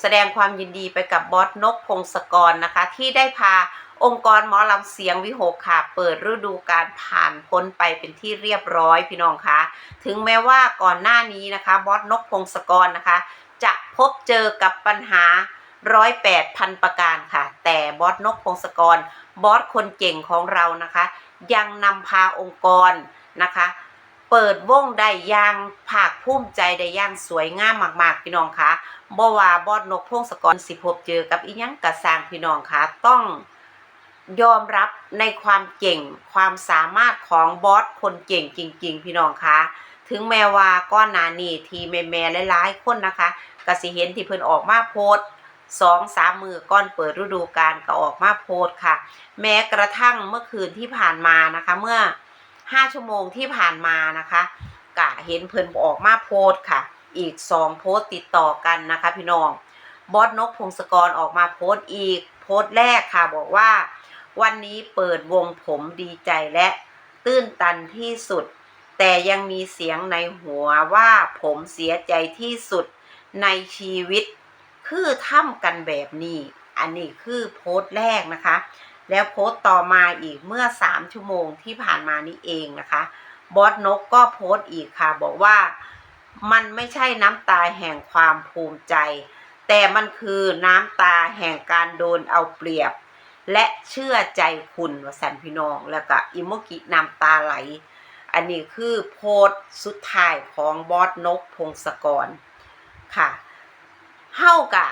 แสดงความยินดีไปกับบอสนกพงศกรนะคะ ที่ได้พาองค์กรหมอลำเสียงวิหกค่ะ เปิดฤดูการผ่านพ้นไปเป็นที่เรียบร้อยพี่น้องคะถึงแม้ว่าก่อนหน้านี้นะคะบอสนกพงศกรนะคะ จะพบเจอกับปัญหาร้อยแปดพันประการค่ะ แต่บอสนกพงศกรบอสคนเก่งของเรานะคะ ยังนำพาองค์กรนะคะ เปิดวงได้อย่างภาคภูมิใจได้อย่างสวยงามมากๆ พี่น้องคะบ่ว่าบอสนกพงศกรสิพบเจอกับอีหยังกระสร้างพี่น้องคะต้องยอมรับในความเก่งความสามารถของบอสคนเก่งจริง ๆ พี่น้องคะถึงแม้ว่าก้อนนานี่ทีแม่ๆหลายๆคนนะคะก็สิเห็นที่เพิ่นออกมาโพสสองสามมือก่อนเปิดฤดูกาลก็ออกมาโพสค่ะ แม้กระทั่งเมื่อคืนที่ผ่านมานะคะ เมื่อ 5ชั่วโมงที่ผ่านมานะคะกะเห็นเพิ่นออกมาโพสค่ะ อีก2โพสติดต่อกันนะคะ พี่น้องบอสนกพงศกรออกมาโพสอีกโพสแรกค่ะ บอกว่า วันนี้เปิดวงผมดีใจและตื้นตันที่สุด แต่ยังมีเสียงในหัวว่าผมเสียใจที่สุดในชีวิต คือทำกันแบบนี้ อันนี้คือโพสต์แรกนะคะ แล้วโพสต์ต่อมาอีกเมื่อ 3 ชั่วโมงที่ผ่านมานี้เองนะคะ บอสนกก็โพสต์อีกค่ะ บอกว่ามันไม่ใช่น้ำตาแห่งความภูมิใจ แต่มันคือน้ำตาแห่งการโดนเอาเปรียบ และเชื่อใจคุณวสันพี่น้อง แล้วก็อิโมกิน้ำตาไหล อันนี้คือโพสต์สุดท้ายของบอสนกพงศกรค่ะเฮากะ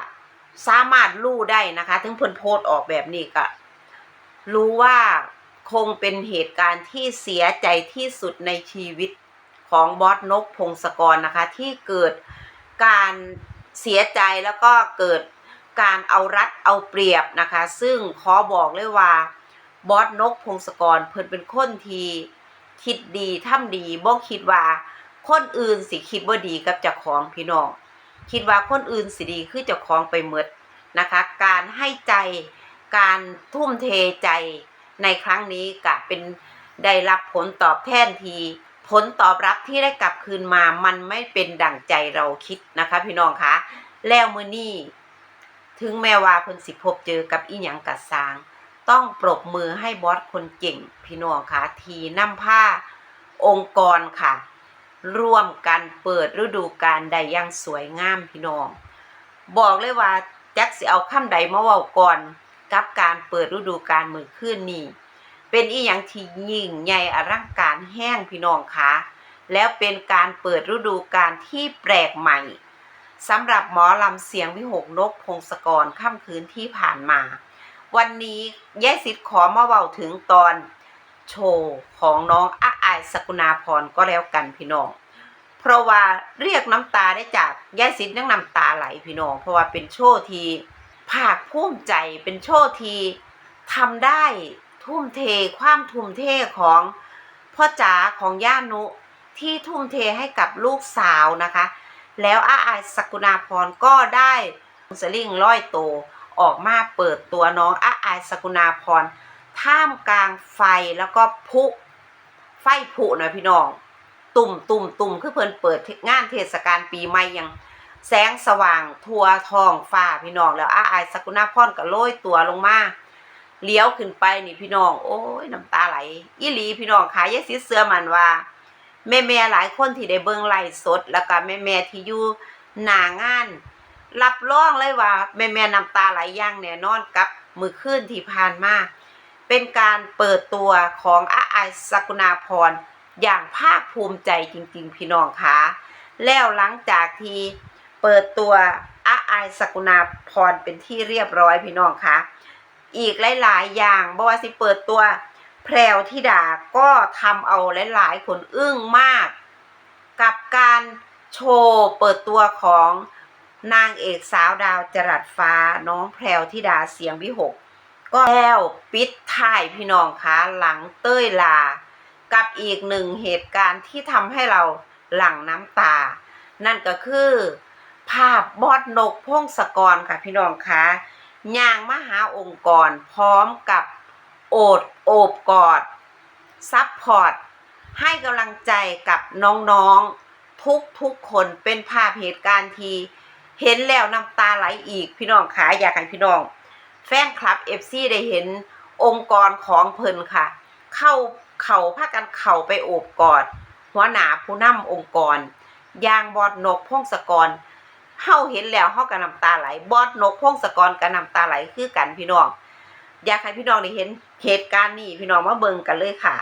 สามารถรู้ได้นะคะ ถึงเพิ่นโพสต์ออกแบบนี้ก็ รู้ว่าคงเป็นเหตุการณ์ที่เสียใจที่สุดในชีวิตของบอสนกพงศกรนะคะ ที่เกิดการเสียใจแล้วก็เกิดการเอารัดเอาเปรียบนะคะ ซึ่งขอบอกเลยว่าบอสนกพงศกรเพิ่นเป็นคนที่คิดดีทำดีบ่คิดว่า คนอื่นสิคิดว่าดีกับเจ้าของพี่น้อง คิดว่าคนอื่นสิดีคือเจ้าของไปหมดนะคะ การให้ใจ การทุ่มเทใจในครั้งนี้ก็เป็นได้รับผลตอบแทนที ผลตอบรับที่ได้กลับคืนมามันไม่เป็นดั่งใจเราคิดนะคะ พี่น้องคะแล้วมือนี้ถึงแม้ว่าเพิ่นสิพบเจอกับอีหยังกัดสาง ต้องปรบมือให้บอสคนเก่ง พี่น้องคะทีน้ำผ้าองค์กรค่ะ ร่วมกันเปิดฤดูกาลได้อย่างสวยงามพี่น้อง บอกเลยว่าแจักสิเอาคำใดมาว้าก่อน กับการเปิดฤดูกาลมือคืนนี้เป็นอีหยังที่ยิ่งใหญ่อลังการแห้งพี่น้องคะแล้วเป็นการเปิดฤดูกาลที่แปลกใหม่สำหรับหมอลำเสียงวิหกนกพงศกรค่ำคืนที่ผ่านมา วันนี้ยายสิทธิ์ขอมาเว้าถึงตอนโชว์ของน้องอาอายสกุณาพรก็แล้วกันพี่น้อง เพราะว่าเรียกน้ำตาได้จากยายสิทธิ์ยังน้ำตาไหลพี่น้อง เพราะว่าเป็นโชว์ที่ ภาคภูมิใจเป็นโชว์ที่ทำได้ทุ่มเทความทุ่มเทของพ่อจ๋าของย่านุที่ทุ่มเทให้กับลูกสาวนะคะ แล้วอาอายสกุณาพรก็ได้สลิงร้อยโตออกมาเปิดตัวน้องอาอายสกุณาพรท่ามกลางไฟแล้วก็พุไฟผุนะพี่น้อง ตุ่มตุ่มตุ่มคือเพิ่นเปิดงานเทศกาลปีใหม่ยัง แสงสว่างทั่วท้องฟ้าพี่น้องแล้วอาไอสกุณาพรก็โรยตัวลงมาเลี้ยวขึ้นไปนี่พี่น้อง โอ้ยน้ำตาไหลอีหลีพี่น้องขายยายสิเสื้อมันว่า แม่แม่หลายคนที่ได้เบิ่งไลฟ์สด แล้วก็แม่แม่ที่อยู่หน้างาน รับรองเลยว่า แม่แม่น้ำตาไหลย่างแน่นอนกับมือคืนที่ผ่านมาเป็นการเปิดตัวของอาไอสกุณาพรอย่างภาคภูมิใจจริง ๆ พี่น้องคะแล้วหลังจากที่ เปิดตัวอาไอสกุณาพรเป็นที่เรียบร้อยพี่น้องคะอีกหลาย ๆ อย่างบ่ว่าสิเปิดตัวแพรวธิดาก็ทำเอาหลาย ๆ คนอึ้งมาก กับการโชว์เปิดตัวของนางเอกสาวดาวจรัสฟ้าน้องแพรวธิดาเสียงวิหก ก็แล้วปิดท้ายพี่น้องคะหลังเต้ยลา กับอีกหนึ่งเหตุการณ์ที่ทำให้เราหลั่งน้ำตา นั่นก็คือ ภาพบอดนกพงศกรค่ะพี่น้องคะย่างมหาองค์กร พร้อมกับโอดโอบกอดซับพอร์ตให้กำลังใจกับน้องๆ ทุกทุกคนเป็นภาพเหตุการณ์ที่เห็นแล้วน้ำตาไหลอีกพี่น้องขาอยากให้พี่น้อง แฟนคลับ FC ได้เห็นองค์กรของเพิ่นค่ะ เข้าเข่าพากันเข่าไปโอบกอด หัวหน้าผู้นำองค์กรย่างบอดนกพงศกร เฮาเห็นแล้วเฮาก็น้ำตาไหล บอดนกพงศกรก็น้ำตาไหลคือกันพี่น้อง อยากให้พี่น้องได้เห็นเหตุการณ์นี้พี่น้องมาเบิ่งกันเลยค่ะ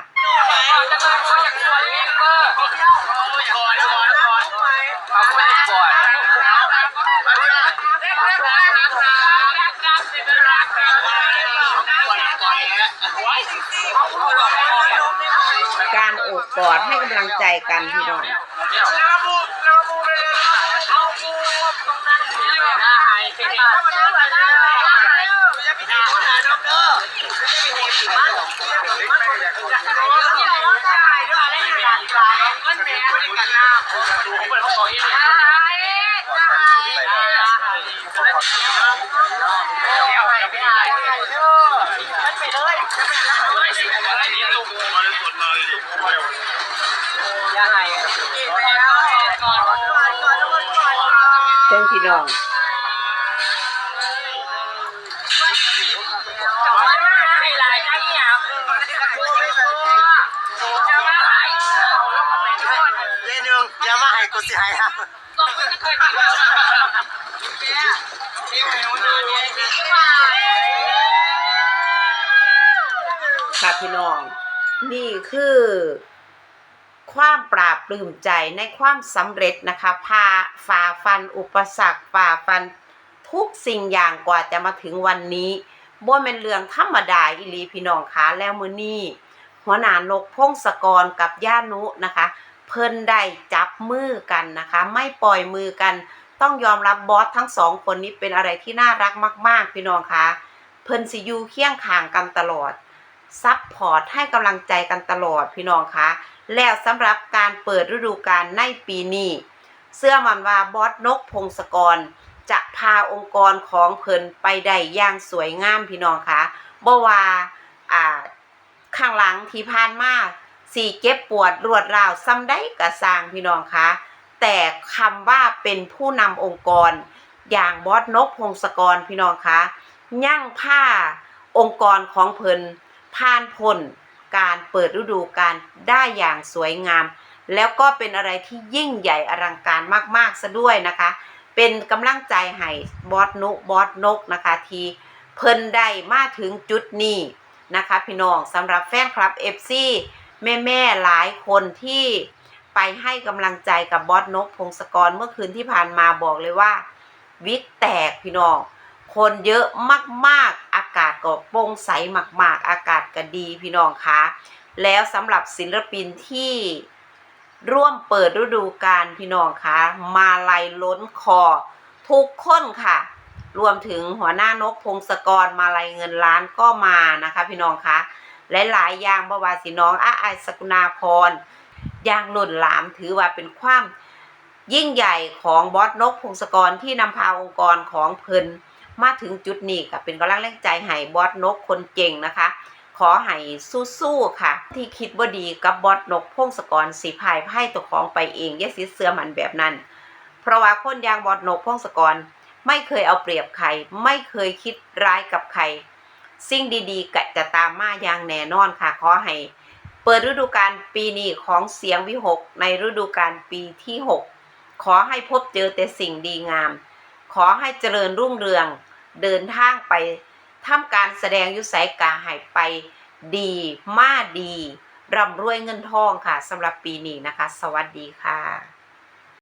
การอบกอดให้กำลังใจกันพี่น้อง เพื่อนพี่น้อง อย่ามาให้กูสิให้ครับค่ะพี่น้อง นี่คือ ความปราบปลื้มใจในความสำเร็จนะคะพาฝ่าฟันอุปสรรคฝ่าฟันทุกสิ่งอย่างกว่าจะมาถึงวันนี้บ่เป็นเรื่องธรรมดาอีลีพี่น้องคะแล้วมือนี้หัวหน้านกพงศกรกับย่านุนะคะ เพิ่นได้จับมือกันนะคะ ไม่ปล่อยมือกัน ต้องยอมรับบอสทั้งสองคนนี้เป็นอะไรที่น่ารักมาก ๆ พี่น้องคะเพิ่นสิอยู่เคียงข้างกันตลอดซัพพอร์ตให้กำลังใจกันตลอดพี่น้องคะแล้วสำหรับการเปิดฤดูกาลในปีนี้เสื้อมันว่าบอสนกพงศกร จะพาองค์กรของเพิ่นไปได้อย่างสวยงามพี่น้องคะบ่ว่าอ่าข้างหลังที่ผ่านมา สี่เก็บปวดรวดราวซ้ำได้กระสร้างพี่น้องคะแต่คำว่าเป็นผู้นำองค์กร อย่างบอสนกพงศกรพี่น้องคะยั่งผ้าองค์กรของเพิ่นผ่านพ้นการเปิดฤดูกาลได้อย่างสวยงาม แล้วก็เป็นอะไรที่ยิ่งใหญ่อลังการมากๆซะด้วยนะคะ เป็นกำลังใจให้บอสนุบอสนกนะคะ ที่เพิ่นได้มาถึงจุดนี้นะคะ พี่น้องสำหรับแฟนคลับ FC แม่ๆหลายคนที่ไปให้กำลังใจกับบอสนกพงศกรเมื่อคืนที่ผ่านมาบอกเลยว่า วิกแตกพี่น้อง คนเยอะมากๆ อากาศก็โปร่งใสมากๆ อากาศก็ดีพี่น้องคะแล้วสำหรับศิลปินที่ร่วมเปิดฤดูกาลพี่น้องคะมาลัยล้นคอ ทุกคนค่ะ รวมถึงหัวหน้านกพงศกรมาลัยเงินล้านก็มานะคะ พี่น้องคะ หลายๆอย่างบ่วาสิน้องอาไอายสกุณาพรอย่างหล่นหลามถือว่าเป็นความยิ่งใหญ่ของบอสนกพงศกรที่นำพาองค์กรของเพิ่นมาถึงจุดนี้ก็เป็นกำลังแรงใจให้บอสนกคนเก่งนะคะ ขอให้สู้ๆค่ะ ที่คิดว่าดีกับบอสนกพงศกรสีพายไพ่ตัวของไปเองอย่าสิเสื้อมันแบบนั้น เพราะว่าคนยางบอสนกพงศกรไม่เคยเอาเปรียบใคร ไม่เคยคิดร้ายกับใคร สิ่งดีๆก็จะตามมาอย่างแน่นอนค่ะขอให้เปิดฤดูกาลปีนี้ของเสียงวิหกในฤดูกาลปีที่ 6 ขอให้พบเจอแต่สิ่งดีงาม ขอให้เจริญรุ่งเรืองเดินทางไปทำการแสดงยุไสกาหายไปดีมาดีร่ำรวยเงินทองค่ะสำหรับปีนี้นะคะ สวัสดีค่ะ